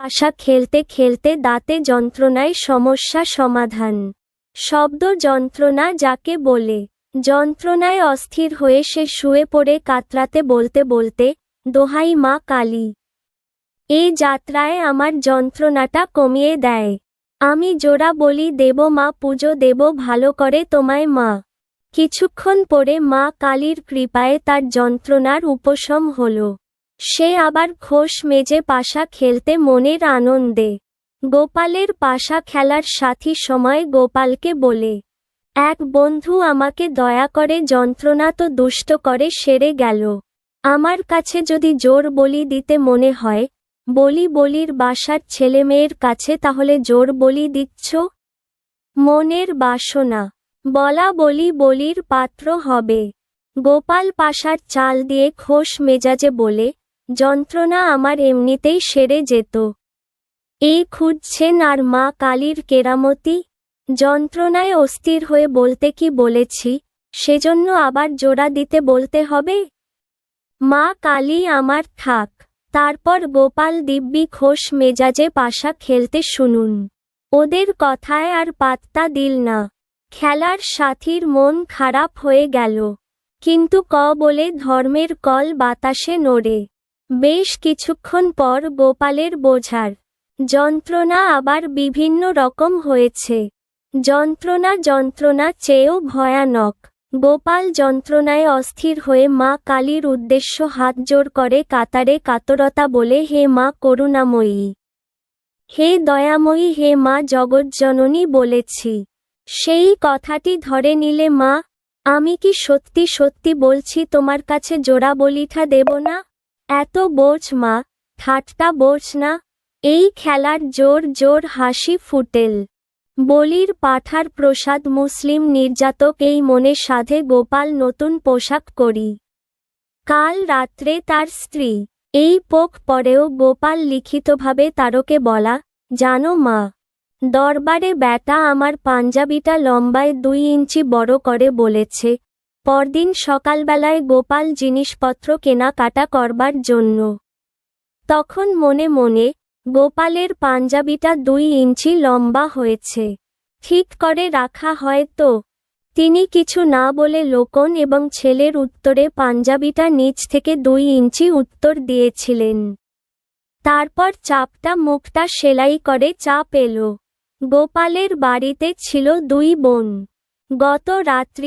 আশা খেলতে খেলতে দাঁতে যন্ত্রণায় সমস্যা সমাধান। শব্দ যন্ত্রণা যাকে বলে। যন্ত্রণায় অস্থির হয়ে সে শুয়ে পড়ে কাতরাতে বলতে বলতে, দোহাই মা কালী এই যাত্রায় আমার যন্ত্রণাটা কমিয়ে দেয়। আমি জোড়া বলি, দেব মা, পুজো দেব, ভালো করে তোমায় মা। কিছুক্ষণ পরে মা কালীর কৃপায় তার যন্ত্রণার উপশম হল। সে আবার খোশ মেজে পাশা খেলতে মনের আনন্দে। গোপালের পাশা খেলার সাথী সময় গোপালকে বলে, এক বন্ধু আমাকে দয়া করে যন্ত্রণা তো দুষ্ট করে সেরে গেল। আমার কাছে যদি জোর বলি দিতে মনে হয়, বলি বলির বাসার ছেলেমেয়ের কাছে তাহলে জোর বলি দিচ্ছ? মনের বাসনা, বলা বলি বলির পাত্র হবে। গোপাল পাশার চাল দিয়ে খোশ মেজাজে বলে যন্ত্রণা আমার এমনিতেই সেরে যেত। এই খুঁজছেন আর মা কালীর কেরামতি? যন্ত্রণায় অস্থির হয়ে বলতে কি বলেছি, সেজন্য আবার জোড়া দিতে বলতে হবে? মা কালী আমার থাক, তারপর গোপাল দিব্যি খোশ মেজাজে পাশা খেলতে শুনুন। ওদের কথায় আর পাত্তা দিল না। খেলার সাথীর মন খারাপ হয়ে গেল। কিন্তু ক বলে ধর্মের কল বাতাসে নড়ে। বেশ কিছুক্ষণ পর গোপালের বোঝার। যন্ত্রণা আবার বিভিন্ন রকম হয়েছে। যন্ত্রণা যন্ত্রণা চেয়েও ভয়ানক। গোপাল যন্ত্রণায় অস্থির হয়ে মা কালীর উদ্দেশ্য হাত জোর করে কাতারে কাতরতা বলে, হে মা করুণাময়ী! হে দয়াময়ী! হে মা জগজ্জননী! বলেছি। সেই কথাটি ধরে নিলে মা, আমি কি সত্যি সত্যি বলছি, তোমার কাছে জোড়া বলিঠা দেব না? এত বোঝ মা, ঠাট্টা বোঝ না, এই খেলার জোর জোর হাসি ফুটেল। বলির পাঠার প্রসাদ মুসলিম নির্যাতক এই মনে সাধে গোপাল নতুন পোশাক করি। কাল রাত্রে তার স্ত্রী, এই পোক পরেও গোপাল লিখিতভাবে তারকে বলা, জানো মা, দরবারে ব্যাটা আমার পাঞ্জাবিটা লম্বায় দুই ইঞ্চি বড় করে বলেছে পরদিন সকালবেলায় গোপাল জিনিসপত্র কেনাকাটা করবার জন্য। তখন মনে মনে গোপালের পাঞ্জাবিটা দুই ইঞ্চি লম্বা হয়েছে। ঠিক করে রাখা হয় তো। তিনি কিছু না বলে লোকন এবং ছেলের উত্তরে পাঞ্জাবিটা নিচ থেকে দুই ইঞ্চি উত্তর দিয়েছিলেন। তারপর চাপটা মুখটা সেলাই করে চাপ এলো। গোপালের বাড়িতে ছিল দুই বোন। গত রাত্রি